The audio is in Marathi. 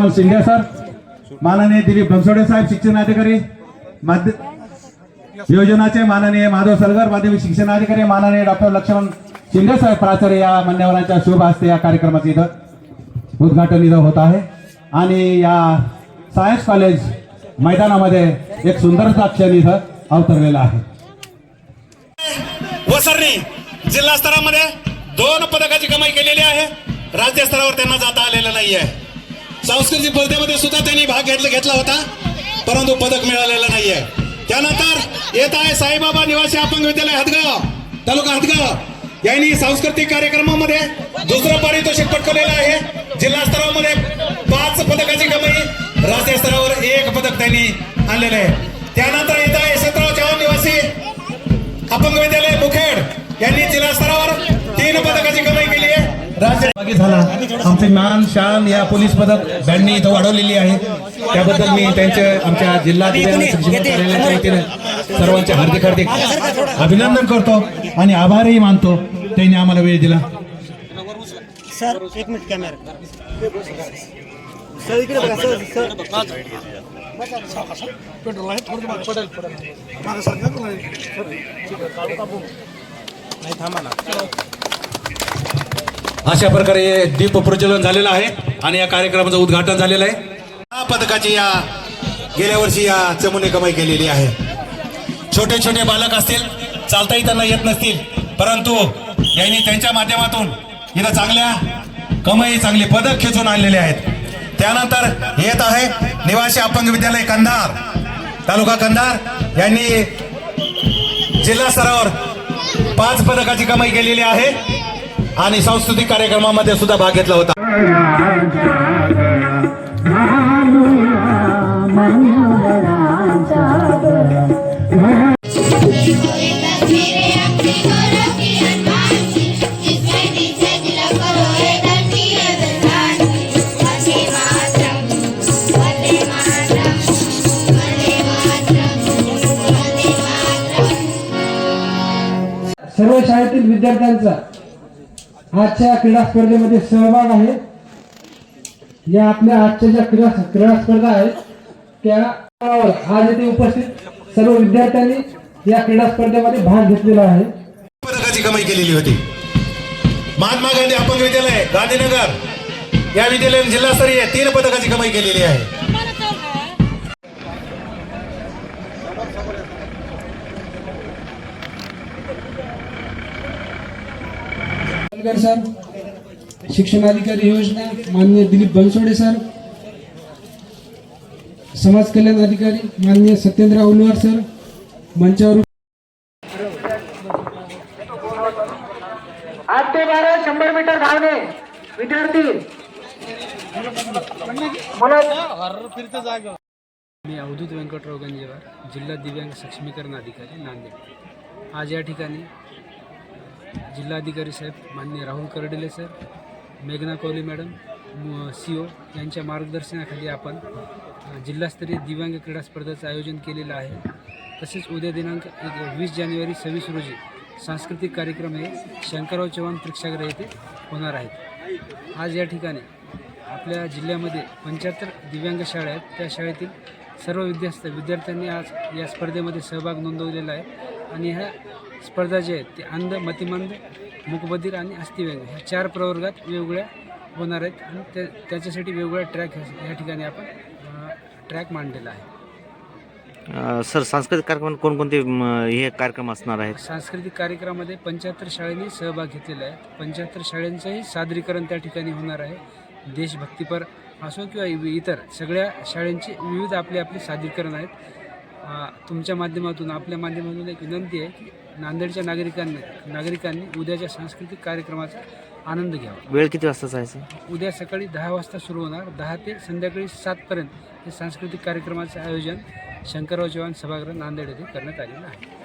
लक्ष्मण शिंदे सर माननीय दिलीप बनसोडे साहेब शिक्षणाधिकारी माध्य योजनाचे माननीय माधव सलगर माध्यमिक शिक्षणाधिकारी माननीय डॉक्टर लक्ष्मण शिंदे साहेब प्राचार्य या मान्यवरांच्या शुभ हस्ते या कार्यक्रमाचं इथं उद्घाटन इथं होत आहे. आणि या सायन्स कॉलेज मैदानामध्ये एक सुंदरचा क्षण इथं अवतरलेला आहे. वसरणी जिल्हा स्तरामध्ये दोन पदकाची कमाई केलेली आहे राज्य स्तरावर त्यांना जाता आलेलं नाहीये. सांस्कृतिक स्पर्धेमध्ये सुद्धा त्यांनी भाग घेतला घेतला होता. परंतु पदक मिळालेलं नाहीये. त्यानंतर येत आहे साईबाबा निवासी अपंग विद्यालय हदगाव तालुका हदगाव. यांनी सांस्कृतिक कार्यक्रमामध्ये दुसरं पारितोषिक पटकवलेलं आहे. जिल्हा स्तरामध्ये पाच पदकाची कमाई राज्य स्तरावर एक पदक त्यांनी आणलेलं आहे. झाला. आमचे मान शान या पोलीस पदक बँडनी इथं वाढवलेली आहे. त्याबद्दल मी त्यांचे आमच्या जिल्हा दिव्यांग शिक्षण कार्यालयाच्या वतीने सर्वांचे हार्दिक हार्दिक अभिनंदन करतो आणि आभारही मानतो. त्यांनी आम्हाला वेळ दिला. सर एक मिनिट कॅमेरा. सर इकडे बघा. Sir sir. नाही थांबा ना. अशा प्रकारे दीप प्रज्वलन झालेलं आहे आणि या कार्यक्रमाचं उद्घाटन झालेलं आहे. या पदकाची या गेल्या वर्षी या चमूने कमाई केलेली आहे. छोटे छोटे बालक असतील चालताही त्यांना येत नसतील परंतु यांनी त्यांच्या माध्यमातून इथं चांगल्या कमाई चांगले पदक खेचून आणलेले आहेत. त्यानंतर येत आहे निवासी अपंग विद्यालय कंधार तालुका कंधार. यांनी जिल्हा स्तरावर पाच पदकाची कमाई केलेली आहे. आणि सांस्कृतिक कार्यक्रमामध्ये सुद्धा भाग घेतला होता. सर्व शाळेतील विद्यार्थ्यांचा आजच्या क्रीडा स्पर्धेमध्ये सहभाग आहे. या आपल्या आजच्या ज्या क्रीडा क्रीडा स्पर्धा आहेत त्या आज येथे उपस्थित सर्व विद्यार्थ्यांनी या क्रीडा स्पर्धेमध्ये भाग घेतलेला आहे. पदकाची कमाई केलेली होती. महात्मा गांधी अपंग विद्यालय गांधीनगर. या विद्यालयाने जिल्हास्तरीय तीन पदकाची कमाई केलेली आहे. पालघर सर शिक्षणाधिकारी योजना माननीय दिलीप बनसोडे सर समाज कल्याण अधिकारी माननीय सत्येंद्र उलवार सर मंचावर आठ ते बारा शंभर मीटर धावणे. विद्यार्थी मी अवधूत व्यंकटराव गंजेवार जिल्हा दिव्यांग सक्षमीकरण अधिकारी नांदेड. आज या ठिकाणी जिल्हाधिकारी साहेब माननीय राहुल कर्डिले सर मेघना कोहली मॅडम सी ओ यांच्या मार्गदर्शनाखाली आपण जिल्हास्तरीय दिव्यांग क्रीडा स्पर्धेचं आयोजन केलेलं आहे. तसेच उद्या दिनांक एक वीस जानेवारी सव्वीस रोजी सांस्कृतिक कार्यक्रम हे शंकरराव चव्हाण प्रेक्षागृह येथे होणार आहेत. आज या ठिकाणी आपल्या जिल्ह्यामध्ये पंच्याहत्तर दिव्यांग शाळा आहेत. त्या शाळेतील सर्व विद्यास्त विद्यार्थ्यांनी आज या स्पर्धेमध्ये सहभाग नोंदवलेला आहे. आणि ह्या स्पर्धा ज्या आहेत ते अंध मतिमंद मूकबधीर आणि अस्थिव्यंग ह्या चार प्रवर्गात वेगवेगळ्या होणार आहेत आणि त्या त्याच्यासाठी वेगवेगळ्या ट्रॅक या ठिकाणी आपण ट्रॅक मांडलेला आहे. सर सांस्कृतिक कार्यक्रम कोणकोणते हे कार्यक्रम असणार आहेत? सांस्कृतिक कार्यक्रमामध्ये पंच्याहत्तर शाळांनी सहभाग घेतलेला आहे. पंच्याहत्तर शाळांचंही सादरीकरण त्या ठिकाणी होणार आहे. देशभक्तीपर असो किंवा इतर सगळ्या शाळांची विविध आपले आपले सादरीकरण आहेत. तुमच्या माध्यमातून आपल्या माध्यमातून एक विनंती आहे की नांदेडच्या नागरिकांनी नागरिकांनी उद्याच्या सांस्कृतिक कार्यक्रमाचा आनंद घ्यावा. वेळ किती आहे सर उद्या सकाळी दहा वाजता सुरू होणार. दहा ते संध्याकाळी सातपर्यंत हे सांस्कृतिक कार्यक्रमाचं आयोजन शंकरराव चव्हाण सभागृह नांदेड येथे करण्यात आलेलं आहे.